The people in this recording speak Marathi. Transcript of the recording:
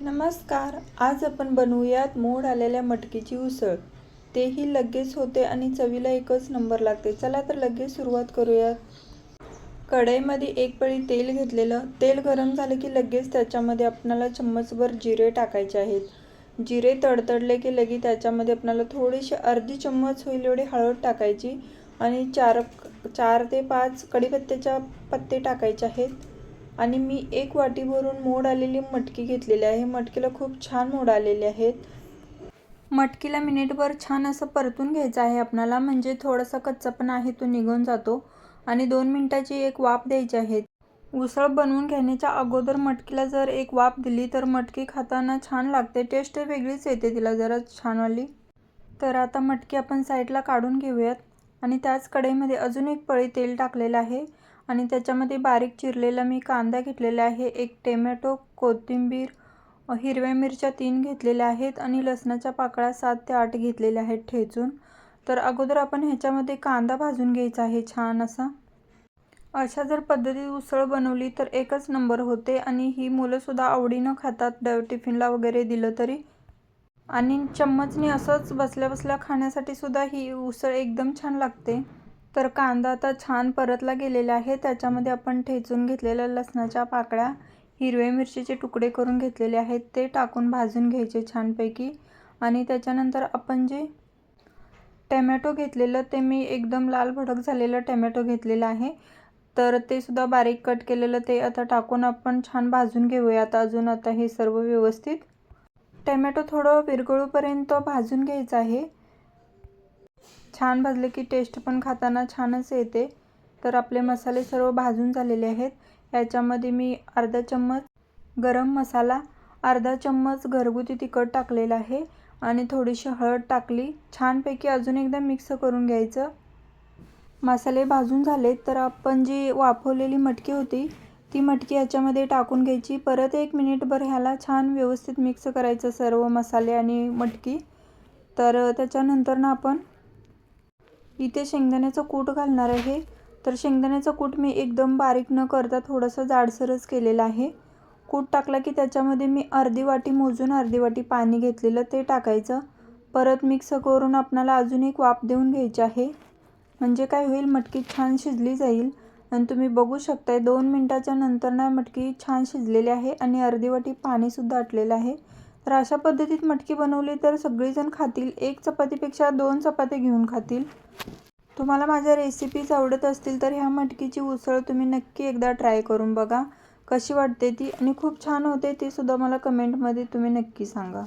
नमस्कार आज आपण बनवूयात मोड आलेल्या मटकीची उसळ. तेही लगेच होते आणि चवीला एकच नंबर लागते. चला तर लगेच सुरुवात करूयात. कढईमध्ये एक पळी तेल घेतलेलं. तेल गरम झालं की लगेच त्याच्यामध्ये आपणाला चम्मचभर जिरे टाकायचे आहेत. जिरे तडतडले की लगे त्याच्यामध्ये आपणाला थोडीशी अर्धी चम्मच होईल एवढी हळद टाकायची आणि चार चार ते पाच कढीपत्त्याच्या पत्ते टाकायचे आहेत. आणि मी एक वाटी भरून मोड आलेली मटकी घेतलेली आहे. मटकीला खूप छान मोड आलेले आहेत. मटकीला मिनिटभर छान असं परतून घ्यायचं आहे आपणाला. म्हणजे थोडासा कच्चा पण आहे तो निघून जातो. आणि दोन मिनटाची एक वाफ द्यायची आहे. उसळ बनवून घेण्याच्या अगोदर मटकीला जर एक वाफ दिली तर मटकी खाताना छान लागते. टेस्ट वेगळीच येते तिला जरा छानवाली. तर आता मटकी आपण साईडला काढून घेऊयात. आणि त्याच कढईमध्ये अजून एक पळी तेल टाकलेलं आहे. आणि त्याच्यामध्ये बारीक चिरलेला मी कांदा घेतलेला आहे एक टेमॅटो कोथिंबीर हिरव्या मिरच्या तीन घेतलेल्या आहेत आणि लसणाच्या पाकळ्या सात ते आठ घेतलेल्या आहेत ठेचून. तर अगोदर आपण ह्याच्यामध्ये कांदा भाजून घ्यायचा आहे छान असा. अशा जर पद्धतीत उसळ बनवली तर एकच नंबर होते आणि ही मुलंसुद्धा आवडीनं खातात ड टिफिनला वगैरे दिलं तरी. आणि चम्मचने असंच बसल्या बसल्या खाण्यासाठी सुद्धा ही उसळ एकदम छान लागते. तर कांदा आता छान परतला गेलेला आहे. त्याच्यामध्ये आपण ठेचून घेतलेल्या लसणाच्या पाकळ्या हिरव्या मिरचीचे तुकडे करून घेतलेले आहेत. ते टाकून भाजून घ्यायचे छानपैकी. आणि त्याच्यानंतर आपण जे टमॅटो घेतलेलं ते मी एकदम लाल भडक झालेलं टमॅटो घेतलेलं आहे. तर ते सुद्धा बारीक कट केलेलं ते आता टाकून आपण छान भाजून घेऊया आता अजून. आता हे सर्व व्यवस्थित टॅमॅटो थोडं विरगळूपर्यंत भाजून घ्यायचं आहे. छान भाजले की टेस्ट पण खाताना छानच येते. तर आपले मसाले सर्व भाजून झालेले आहेत. याच्यामध्ये मी अर्धा चम्मच गरम मसाला अर्धा चम्मच घरगुती तिखट टाकलेलं आहे आणि थोडीशी हळद टाकली. छानपैकी अजून एकदा मिक्स करून घ्यायचं. मसाले भाजून झाले तर आपण जी वाफवलेली मटकी होती ती मटकी याच्यामध्ये टाकून घ्यायची. परत एक मिनिटभर ह्याला छान व्यवस्थित मिक्स करायचं सर्व मसाले आणि मटकी. तर त्याच्यानंतर ना आपण इथे शेंगदाण्याचं कूट घालणार आहे. तर शेंगदाण्याचं कूट मी एकदम बारीक न करता थोडंसं जाडसरच केलेलं आहे. कूट टाकला की त्याच्यामध्ये मी अर्धी वाटी मोजून अर्धी वाटी पाणी घेतलेलं ते टाकायचं. परत मिक्स करून आपणाला अजून एक वाफ देऊन घ्यायची आहे. म्हणजे काय होईल मटकी छान शिजली जाईल. आणि तुम्ही बघू शकताय दोन मिनटाच्या नंतर ना मटकी छान शिजलेली आहे आणि अर्धी वाटी पाणीसुद्धा आटलेलं आहे. तर अशा पद्धतीत मटकी बनवली तर सगळीजण खातील. एक चपातीपेक्षा दोन चपाती घेऊन खातील. तुम्हाला माझ्या रेसिपीज आवडत असतील तर ह्या मटकीची उसळ तुम्ही नक्की एकदा ट्राय करून बघा. कशी वाटते ती आणि खूप छान होते ते सुद्धा मला कमेंटमध्ये तुम्ही नक्की सांगा.